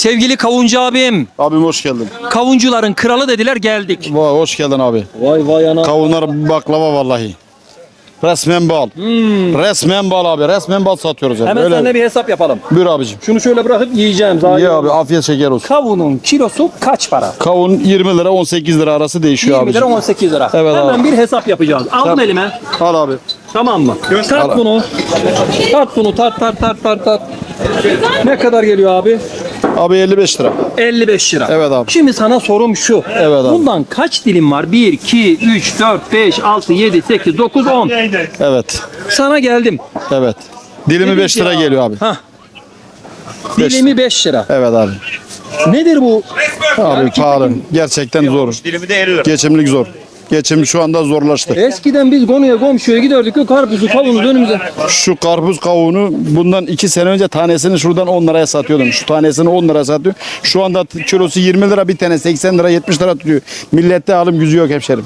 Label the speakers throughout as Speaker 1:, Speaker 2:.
Speaker 1: Sevgili kavuncu abim,
Speaker 2: Abim hoş geldin.
Speaker 1: kavuncuların kralı dediler geldik.
Speaker 2: Vay hoş geldin abi.
Speaker 1: Vay vay ana.
Speaker 2: Kavunlar baklava vallahi. Resmen bal. Resmen bal abi. Resmen bal satıyoruz yani.
Speaker 1: Hmm. Hemen
Speaker 2: Öyle.
Speaker 1: seninle bir hesap yapalım.
Speaker 2: Buyur abicim.
Speaker 1: Şunu şöyle bırakıp yiyeceğim. Zaten.
Speaker 2: Ye abi afiyet şeker olsun.
Speaker 1: Kavunun kilosu kaç para?
Speaker 2: Kavun 20 lira 18 lira arası değişiyor
Speaker 1: 20 lira
Speaker 2: abicim.
Speaker 1: 18 lira.
Speaker 2: Evet
Speaker 1: Hemen
Speaker 2: abi.
Speaker 1: bir hesap yapacağız. Aldım
Speaker 2: Tamam.
Speaker 1: elime.
Speaker 2: Al abi.
Speaker 1: Tamam mı? Tart
Speaker 2: Al.
Speaker 1: bunu. Tart bunu tart tart tart tart tart. Ne kadar geliyor abi?
Speaker 2: Abi 55 lira.
Speaker 1: 55 lira.
Speaker 2: Evet abi.
Speaker 1: Şimdi sana sorum şu.
Speaker 2: Evet abi.
Speaker 1: Bundan kaç dilim var? 1, 2, 3, 4, 5, 6, 7, 8, 9, 10.
Speaker 2: Evet.
Speaker 1: Sana geldim.
Speaker 2: Evet. Dilimi 5 lira geliyor abi.
Speaker 1: Hah.
Speaker 2: Beş
Speaker 1: Dilimi 5 lira.
Speaker 2: Evet abi.
Speaker 1: Nedir bu?
Speaker 2: Abi pahalı. Gerçekten zor.
Speaker 3: Dilimi de 50 lira.
Speaker 2: Geçimlik zor. Geçim şu anda zorlaştı.
Speaker 1: Eskiden biz konuya komşuya giderdik. O karpuzu kavunu önümüze.
Speaker 2: Şu karpuz kavuğunu bundan 2 sene önce tanesini şuradan 10 liraya satıyordum. Şu tanesini 10 liraya satıyor. Şu anda kilosu 20 lira bir tane 80 lira 70 lira tutuyor. Millette alım gücü yok hemşerim.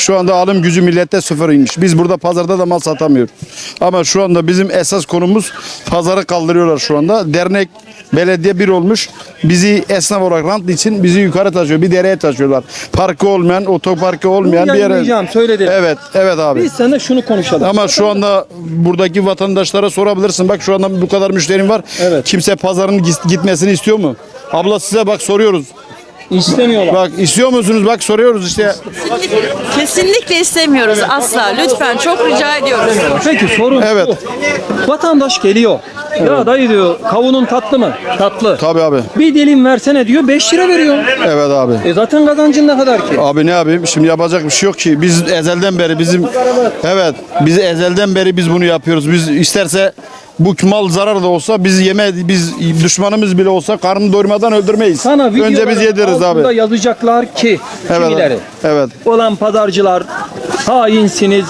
Speaker 2: Şu anda alım gücü millette sıfırıymış. Biz burada pazarda da mal satamıyoruz. Ama şu anda bizim esas konumuz pazarı kaldırıyorlar şu anda. Dernek belediye bir olmuş. Bizi esnaf olarak rant için bizi yukarı taşıyor. Bir dereye taşıyorlar. Parkı olmayan, otoparkı olmayan bir yere.
Speaker 1: söyledim.
Speaker 2: Evet, evet abi.
Speaker 1: Biz seninle şunu konuşalım.
Speaker 2: Ama şu anda buradaki vatandaşlara sorabilirsin. Bak şu anda bu kadar müşterim var.
Speaker 1: Evet.
Speaker 2: Kimse pazarın gis- gitmesini istiyor mu? Abla size bak soruyoruz.
Speaker 1: İstemiyorlar.
Speaker 2: Bak istiyor musunuz? Bak soruyoruz işte.
Speaker 4: Kesinlikle istemiyoruz asla. Lütfen çok rica ediyoruz.
Speaker 1: Peki sorun
Speaker 2: Evet.
Speaker 1: şu. Vatandaş geliyor. Ya dayı diyor kavunun tatlı mı? Tatlı.
Speaker 2: Tabii abi.
Speaker 1: Bir dilim versene diyor 5 lira veriyor.
Speaker 2: Evet abi.
Speaker 1: E zaten kazancın ne kadar ki?
Speaker 2: Abi ne yapayım? Şimdi yapacak bir şey yok ki. Biz ezelden beri bizim evet biz ezelden beri biz bunu yapıyoruz. Biz isterse bu mal zarar da olsa biz yeme biz düşmanımız bile olsa karnını doyurmadan öldürmeyiz.
Speaker 1: Sana
Speaker 2: Önce biz
Speaker 1: videoların altında
Speaker 2: abi.
Speaker 1: yazacaklar ki
Speaker 2: Evet.
Speaker 1: kimileri.
Speaker 2: Evet.
Speaker 1: Olan pazarcılar hainsiniz,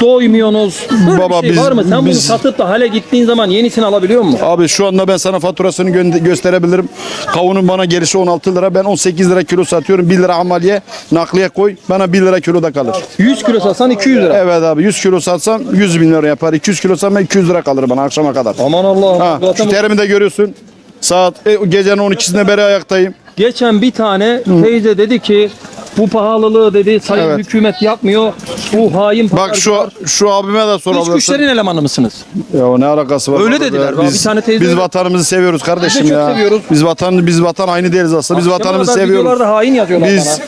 Speaker 1: doymuyorsunuz. Böyle
Speaker 2: Baba,
Speaker 1: bir şey
Speaker 2: biz-
Speaker 1: var mı? Sen bunu
Speaker 2: biz-
Speaker 1: satıp da hale gittiğin zaman yenisini alabiliyor musun?
Speaker 2: Abi şu anda ben sana faturasını gö- gösterebilirim. Kavunun bana gelişi 16 lira. Ben 18 lira kilo satıyorum. 1 lira amaliye nakliye koy. Bana 1 lira kilo da kalır.
Speaker 1: 100 kilo satsan 200 lira.
Speaker 2: Evet abi 100 kilo satsam 100 bin lira yapar. 200 kilo satsam 200 lira kalır bana akşama kadar.
Speaker 1: Aman Allah'ım.
Speaker 2: Ha, şu terimi de görüyorsun. Saat e, gecenin 12'sinde beri ayaktayım.
Speaker 1: Geçen bir tane teyze dedi ki bu pahalılığı dedi sayın
Speaker 2: Evet.
Speaker 1: hükümet yapmıyor. Bu hain
Speaker 2: Bak şu
Speaker 1: pazarcılar.
Speaker 2: şu abime de
Speaker 1: Dış
Speaker 2: sorabilirsin.
Speaker 1: güçlerin elemanı mısınız?
Speaker 2: Ya o ne alakası var?
Speaker 1: Öyle dediler.
Speaker 2: Biz,
Speaker 1: bir tane teyze
Speaker 2: biz
Speaker 1: öyle-
Speaker 2: vatanımızı seviyoruz kardeşim
Speaker 1: çok
Speaker 2: ya.
Speaker 1: seviyoruz.
Speaker 2: Biz vatan biz vatan aynı değiliz aslında. Biz vatanımızı
Speaker 1: Akşama kadar
Speaker 2: seviyoruz.
Speaker 1: Videolarda hain yazıyorlar
Speaker 2: Biz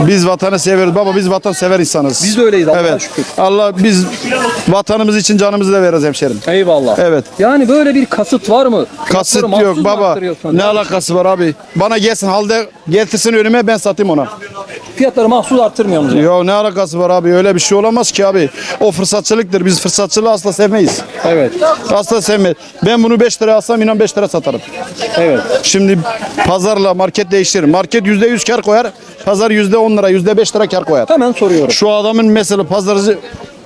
Speaker 1: bana.
Speaker 2: biz vatanı seviyoruz baba biz vatan sever insanız.
Speaker 1: Biz de öyleyiz Allah'a
Speaker 2: Evet.
Speaker 1: şükür.
Speaker 2: Allah biz vatanımız için canımızı da veririz hemşerim.
Speaker 1: Eyvallah.
Speaker 2: Evet.
Speaker 1: Yani böyle bir kasıt var mı?
Speaker 2: Kasıt
Speaker 1: Fiyatları
Speaker 2: yok
Speaker 1: mu
Speaker 2: baba. Ne alakası var abi? Bana gelsin halde getirsin önüme ben satayım ona.
Speaker 1: Fiyatları mahsus arttırmıyor musunuz?
Speaker 2: Ya ne alakası var abi? Öyle bir şey olamaz ki abi. O fırsatçılıktır. Biz fırsatçılığı asla sevmeyiz.
Speaker 1: Evet.
Speaker 2: Asla sevmeyiz. Ben bunu 5 liraya alsam inan 5 lira satarım.
Speaker 1: Evet.
Speaker 2: Şimdi pazarla market değiştirir. Market %100 kar koyar. Pazar %10 lira, %5 lira kar koyar.
Speaker 1: Hemen soruyorum.
Speaker 2: Şu adamın mesela pazarcı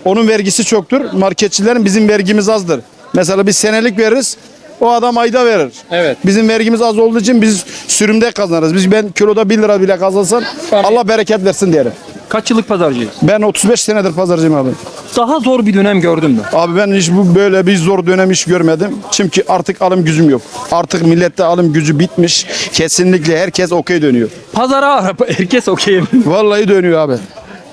Speaker 2: onun vergisi çoktur. Marketçilerin bizim vergimiz azdır. Mesela biz senelik veririz. O adam ayda verir.
Speaker 1: Evet.
Speaker 2: Bizim vergimiz az olduğu için biz sürümde kazanırız. Biz ben kiloda 1 lira bile kazansam Allah bereket versin diyelim.
Speaker 1: Kaç yıllık pazarcıyız?
Speaker 2: Ben 35 senedir pazarcıyım abi.
Speaker 1: Daha zor bir dönem gördün mü?
Speaker 2: Abi ben hiç bu böyle bir zor dönem hiç görmedim. Çünkü artık alım gücüm yok. Artık millette alım gücü bitmiş. Kesinlikle herkes okey dönüyor.
Speaker 1: Pazara herkes okey.
Speaker 2: Vallahi dönüyor abi.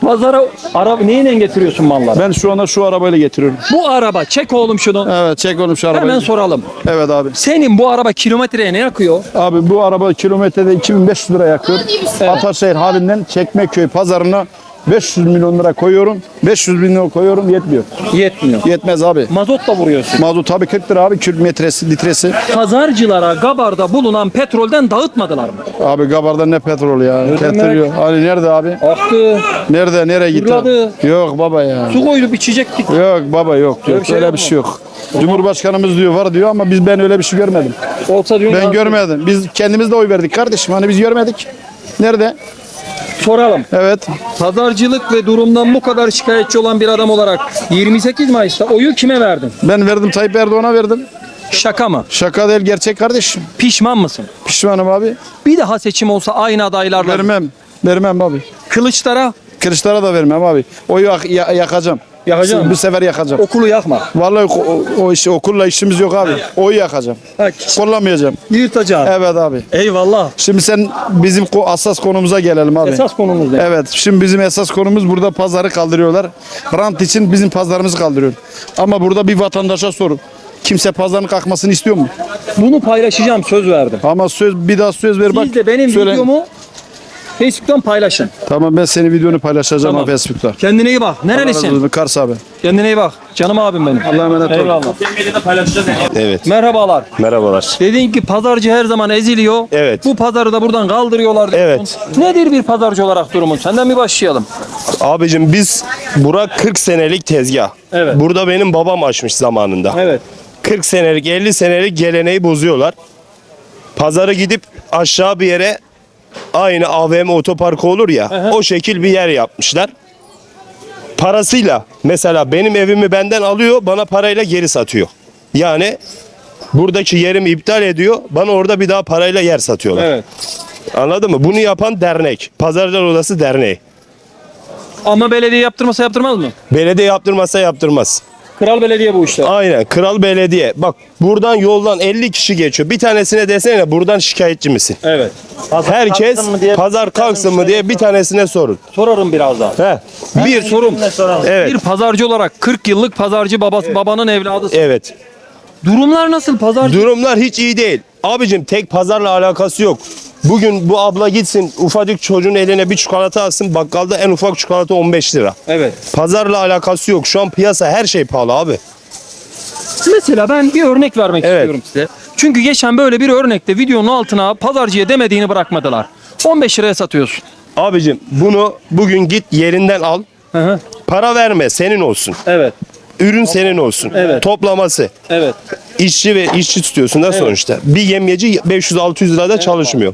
Speaker 1: Pazara araba neyle getiriyorsun malları?
Speaker 2: Ben şu anda şu arabayla getiriyorum.
Speaker 1: Bu araba çek oğlum şunu.
Speaker 2: Evet çek oğlum şu arabayı.
Speaker 1: Hemen soralım.
Speaker 2: Evet abi.
Speaker 1: Senin bu araba kilometreye ne yakıyor?
Speaker 2: Abi bu araba kilometrede 2500 lira yakıyor. Ataşehir halinden Çekmeköy pazarına 500 milyon lira koyuyorum. 500 milyon koyuyorum yetmiyor.
Speaker 1: Yetmiyor.
Speaker 2: Yetmez abi.
Speaker 1: Mazot da vuruyorsun.
Speaker 2: Mazot tabii 40 lira abi kilometresi, litresi.
Speaker 1: Pazarcılara Gabar'da bulunan petrolden dağıtmadılar mı?
Speaker 2: Abi Gabar'da ne petrol ya. Getiriyor. Hani nerede abi?
Speaker 1: Aktı.
Speaker 2: Nerede? Nereye gitti?
Speaker 1: Fırladı.
Speaker 2: Yok baba ya.
Speaker 1: Su koyup içecektik.
Speaker 2: Yok baba yok. yok.
Speaker 1: bir şey
Speaker 2: öyle
Speaker 1: yok
Speaker 2: bir
Speaker 1: mu?
Speaker 2: şey yok. Cumhurbaşkanımız diyor var diyor ama biz ben öyle bir şey görmedim.
Speaker 1: Olsa diyorum.
Speaker 2: Ben görmedim. Biz kendimiz de oy verdik kardeşim. Hani biz görmedik. Nerede?
Speaker 1: Soralım.
Speaker 2: Evet.
Speaker 1: Pazarcılık ve durumdan bu kadar şikayetçi olan bir adam olarak 28 Mayıs'ta oyu kime verdin?
Speaker 2: Ben verdim Tayyip Erdoğan'a verdim.
Speaker 1: Şaka mı?
Speaker 2: Şaka değil gerçek kardeşim.
Speaker 1: Pişman mısın?
Speaker 2: Pişmanım abi.
Speaker 1: Bir daha seçim olsa aynı adaylarla
Speaker 2: Vermem. Vermem abi.
Speaker 1: Kılıçlara
Speaker 2: Kılıçlara da vermem abi. Oyu yak- ya- yakacağım.
Speaker 1: Yakacağım.
Speaker 2: Bu sefer yakacağım.
Speaker 1: Okulu yakma.
Speaker 2: Vallahi o, o, işi okulla işimiz yok abi. Oyu yakacağım.
Speaker 1: Ha,
Speaker 2: Kollamayacağım.
Speaker 1: yırtacaksın.
Speaker 2: Evet abi.
Speaker 1: Eyvallah.
Speaker 2: Şimdi sen bizim ko- asas konumuza gelelim abi.
Speaker 1: Esas konumuz ne?
Speaker 2: Evet. Şimdi bizim esas konumuz burada pazarı kaldırıyorlar. Rant için bizim pazarımızı kaldırıyor. Ama burada bir vatandaşa sorup kimse pazarın kalkmasını istiyor mu?
Speaker 1: Bunu paylaşacağım söz verdim.
Speaker 2: Ama söz bir daha söz ver bak.
Speaker 1: Siz de benim
Speaker 2: söyle.
Speaker 1: videomu Facebook'tan paylaşın.
Speaker 2: Tamam ben senin videonu paylaşacağım
Speaker 1: Tamam.
Speaker 2: abi Facebook'ta.
Speaker 1: Kendine iyi bak. Nerelisin?
Speaker 2: olsun, Kars abi.
Speaker 1: Kendine iyi bak. Canım abim benim.
Speaker 2: Allah'a emanet ol.
Speaker 1: Eyvallah.
Speaker 3: Evet.
Speaker 1: Merhabalar.
Speaker 3: Merhabalar.
Speaker 1: Dedin ki pazarcı her zaman eziliyor.
Speaker 3: Evet.
Speaker 1: Bu pazarı da buradan kaldırıyorlar.
Speaker 3: Evet.
Speaker 1: Nedir bir pazarcı olarak durumun? Senden bir başlayalım.
Speaker 3: Abicim biz Burak 40 senelik tezgah.
Speaker 1: Evet.
Speaker 3: Burada benim babam açmış zamanında.
Speaker 1: Evet.
Speaker 3: 40 senelik 50 senelik geleneği bozuyorlar. Pazarı gidip aşağı bir yere aynı AVM otoparkı olur ya o şekil bir yer yapmışlar. Parasıyla mesela benim evimi benden alıyor bana parayla geri satıyor. Yani buradaki yerimi iptal ediyor bana orada bir daha parayla yer satıyorlar.
Speaker 1: Evet.
Speaker 3: Anladın mı? Bunu yapan dernek. Pazarcılar Odası Derneği.
Speaker 1: Ama belediye yaptırmasa yaptırmaz mı?
Speaker 3: Belediye yaptırmazsa yaptırmaz.
Speaker 1: Kral belediye bu işler.
Speaker 3: Aynen. Kral Belediye. Bak buradan yoldan 50 kişi geçiyor. Bir tanesine desene buradan şikayetçi misin?
Speaker 1: Evet.
Speaker 3: Herkes pazar kalksın mı diye bir tanesine sorun.
Speaker 1: Sorarım birazdan.
Speaker 3: He.
Speaker 1: Bir sorum.
Speaker 3: Evet.
Speaker 1: Bir pazarcı olarak 40 yıllık pazarcı babası babanın evladısın.
Speaker 3: Evet.
Speaker 1: Durumlar nasıl pazarcı?
Speaker 3: Durumlar hiç iyi değil. Abicim tek pazarla alakası yok. Bugün bu abla gitsin ufacık çocuğun eline bir çikolata alsın bakkalda en ufak çikolata 15 lira.
Speaker 1: Evet.
Speaker 3: Pazarla alakası yok. Şu an piyasa her şey pahalı abi.
Speaker 1: Mesela ben bir örnek vermek
Speaker 3: Evet.
Speaker 1: istiyorum size. Çünkü geçen böyle bir örnekte videonun altına pazarcıya demediğini bırakmadılar. 15 liraya satıyorsun.
Speaker 3: Abicim bunu bugün git yerinden al.
Speaker 1: Hı hı.
Speaker 3: Para verme senin olsun.
Speaker 1: Evet.
Speaker 3: Ürün senin olsun.
Speaker 1: Evet.
Speaker 3: Toplaması.
Speaker 1: Evet.
Speaker 3: İşçi ve işçi tutuyorsun da sonuçta. Bir yemyeci 500-600 lirada çalışmıyor.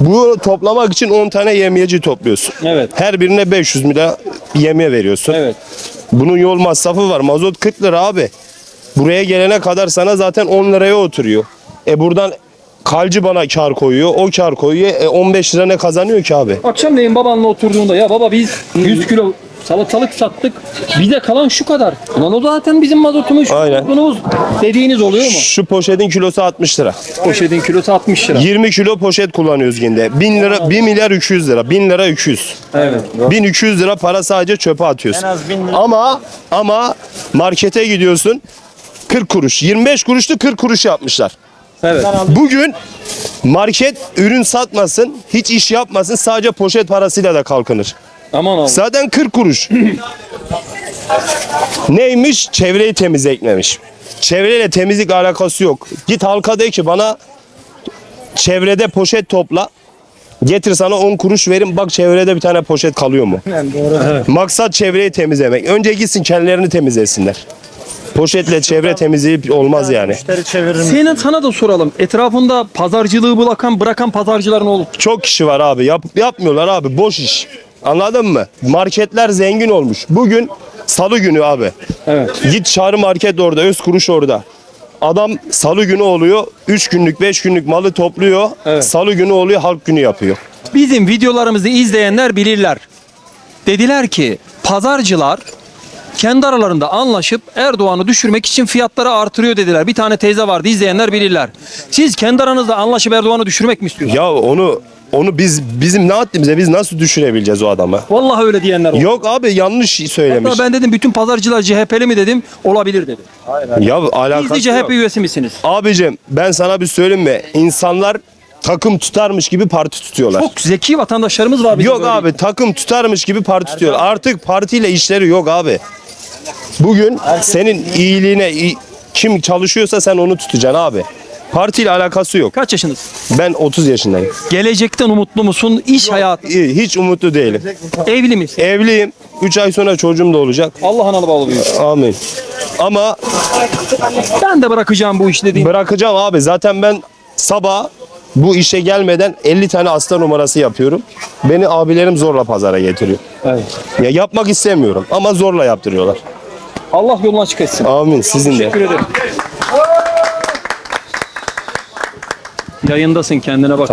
Speaker 3: Bu toplamak için 10 tane yemyeci topluyorsun.
Speaker 1: Evet.
Speaker 3: Her birine 500 lira yemye veriyorsun.
Speaker 1: Evet.
Speaker 3: Bunun yol masrafı var. Mazot 40 lira abi. Buraya gelene kadar sana zaten 10 liraya oturuyor. E buradan kalcı bana kar koyuyor. O kar koyuyor. E 15 lira ne kazanıyor ki abi?
Speaker 1: Akşamleyin babanla oturduğunda ya baba biz 100 kilo salatalık sattık. Bize kalan şu kadar. Ulan o zaten bizim mazotumuz,
Speaker 3: Aynen.
Speaker 1: bunumuz dediğiniz oluyor mu?
Speaker 3: Şu poşetin kilosu 60 lira.
Speaker 1: Poşetin kilosu 60 lira.
Speaker 3: 20 kilo poşet kullanıyoruz günde. 1000 lira 1 milyar 200 lira. 1000 lira 200.
Speaker 1: Evet.
Speaker 3: 1200 lira para sadece çöpe atıyorsun. Ama ama markete gidiyorsun 40 kuruş. 25 kuruştu 40 kuruş yapmışlar.
Speaker 1: Evet.
Speaker 3: Bugün market ürün satmasın, hiç iş yapmasın sadece poşet parasıyla da kalkınır.
Speaker 1: Aman Allah.
Speaker 3: Zaten 40 kuruş. Neymiş? Çevreyi temizletmemiş. Çevreyle temizlik alakası yok. Git halka de ki bana çevrede poşet topla. Getir sana 10 kuruş verin bak çevrede bir tane poşet kalıyor mu? Maksat çevreyi temizlemek. Önce gitsin kendilerini temizlesinler. Poşetle çevre temizliği olmaz yani.
Speaker 1: Senin sana da soralım. Etrafında pazarcılığı bırakan bırakan pazarcıların olur.
Speaker 3: Çok kişi var abi. Yap, yapmıyorlar abi. Boş iş. Anladın mı? Marketler zengin olmuş. Bugün salı günü abi.
Speaker 1: Evet.
Speaker 3: Git çağrı market orada. Öz kuruş orada. Adam salı günü oluyor. 3 günlük 5 günlük malı topluyor.
Speaker 1: Evet.
Speaker 3: Salı günü oluyor halk günü yapıyor.
Speaker 1: Bizim videolarımızı izleyenler bilirler. Dediler ki pazarcılar kendi aralarında anlaşıp Erdoğan'ı düşürmek için fiyatları artırıyor dediler. Bir tane teyze vardı izleyenler bilirler. Siz kendi aranızda anlaşıp Erdoğan'ı düşürmek mi istiyorsunuz?
Speaker 3: Ya onu onu biz bizim ne haddimize biz nasıl düşürebileceğiz o adamı?
Speaker 1: Vallahi öyle diyenler oldu.
Speaker 3: Yok abi yanlış söylemiş.
Speaker 1: Hatta ben dedim bütün pazarcılar CHP'li mi dedim. Olabilir dedim.
Speaker 3: Ya alakası
Speaker 1: Siz de
Speaker 3: yok.
Speaker 1: CHP üyesi misiniz?
Speaker 3: Abicim ben sana bir söyleyeyim mi? İnsanlar takım tutarmış gibi parti tutuyorlar.
Speaker 1: Çok zeki vatandaşlarımız var bizim
Speaker 3: Yok
Speaker 1: böyle.
Speaker 3: abi takım tutarmış gibi parti tutuyor. Artık partiyle işleri yok abi. Bugün senin iyiliğine i- kim çalışıyorsa sen onu tutacaksın abi. Partiyle alakası yok.
Speaker 1: Kaç yaşındasın?
Speaker 3: Ben 30 yaşındayım.
Speaker 1: Gelecekten umutlu musun? İş hayatı.
Speaker 3: İyi, Hiç umutlu değilim.
Speaker 1: Evli misin?
Speaker 3: Evliyim. 3 ay sonra çocuğum da olacak.
Speaker 1: Allah'ın alı bağlı büyük.
Speaker 3: Amin. Ama
Speaker 1: Ben de bırakacağım bu işi dediğim.
Speaker 3: bırakacağım abi. Zaten ben sabah bu işe gelmeden 50 tane hasta numarası yapıyorum. Beni abilerim zorla pazara getiriyor.
Speaker 1: Evet.
Speaker 3: Ya yapmak istemiyorum ama zorla yaptırıyorlar.
Speaker 1: Allah yolunu açık etsin.
Speaker 3: Amin sizin de.
Speaker 1: Teşekkür ederim. Yayındasın kendine bak.